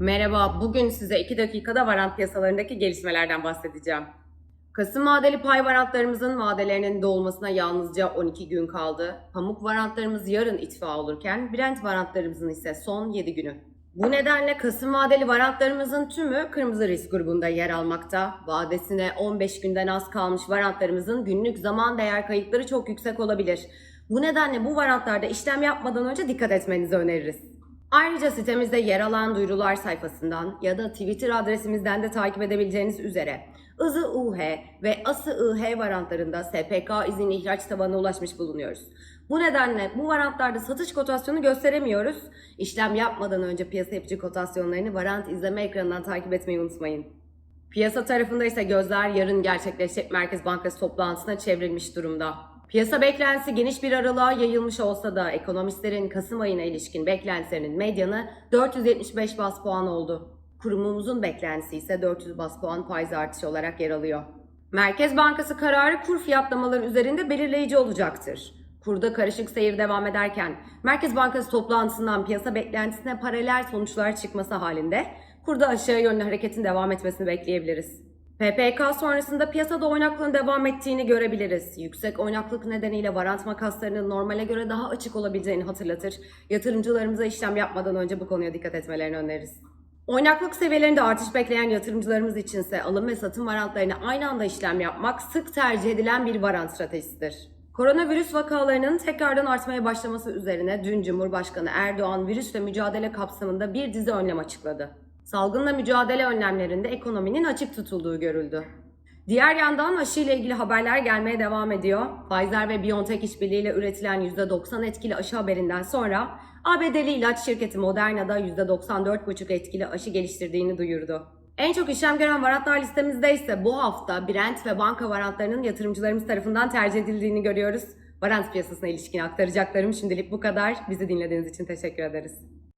Merhaba, bugün size 2 dakikada varant piyasalarındaki gelişmelerden bahsedeceğim. Kasım vadeli pay varantlarımızın vadelerinin dolmasına yalnızca 12 gün kaldı. Pamuk varantlarımız yarın itfa olurken Brent varantlarımızın ise son 7 günü. Bu nedenle Kasım vadeli varantlarımızın tümü kırmızı risk grubunda yer almakta. Vadesine 15 günden az kalmış varantlarımızın günlük zaman değer kayıpları çok yüksek olabilir. Bu nedenle bu varantlarda işlem yapmadan önce dikkat etmenizi öneririz. Ayrıca sitemizde yer alan duyurular sayfasından ya da Twitter adresimizden de takip edebileceğiniz üzere IZI UH ve ASI IH varantlarında SPK izin ihraç tabanına ulaşmış bulunuyoruz. Bu nedenle bu varantlarda satış kotasyonu gösteremiyoruz. İşlem yapmadan önce piyasa yapıcı kotasyonlarını varant izleme ekranından takip etmeyi unutmayın. Piyasa tarafında ise gözler yarın gerçekleşecek Merkez Bankası toplantısına çevrilmiş durumda. Piyasa beklentisi geniş bir aralığa yayılmış olsa da ekonomistlerin Kasım ayına ilişkin beklentilerinin medyanı 475 bas puan oldu. Kurumumuzun beklentisi ise 400 bas puan faiz artışı olarak yer alıyor. Merkez Bankası kararı kur fiyatlamaları üzerinde belirleyici olacaktır. Kurda karışık seyir devam ederken Merkez Bankası toplantısından piyasa beklentisine paralel sonuçlar çıkması halinde kurda aşağı yönlü hareketin devam etmesini bekleyebiliriz. PPK sonrasında piyasada oynaklığın devam ettiğini görebiliriz. Yüksek oynaklık nedeniyle varant makaslarının normale göre daha açık olabileceğini hatırlatır. Yatırımcılarımıza işlem yapmadan önce bu konuya dikkat etmelerini öneririz. Oynaklık seviyelerinde artış bekleyen yatırımcılarımız içinse alım ve satım varantlarına aynı anda işlem yapmak sık tercih edilen bir varant stratejisidir. Koronavirüs vakalarının tekrardan artmaya başlaması üzerine dün Cumhurbaşkanı Erdoğan virüsle mücadele kapsamında bir dizi önlem açıkladı. Salgınla mücadele önlemlerinde ekonominin açık tutulduğu görüldü. Diğer yandan aşı ile ilgili haberler gelmeye devam ediyor. Pfizer ve BioNTech işbirliğiyle üretilen %90 etkili aşı haberinden sonra ABD'li ilaç şirketi Moderna'da %94,5 etkili aşı geliştirdiğini duyurdu. En çok işlem gören varantlar listemizde ise bu hafta Brent ve banka varantlarının yatırımcılarımız tarafından tercih edildiğini görüyoruz. Varant piyasasına ilişkin aktaracaklarım şimdilik bu kadar. Bizi dinlediğiniz için teşekkür ederiz.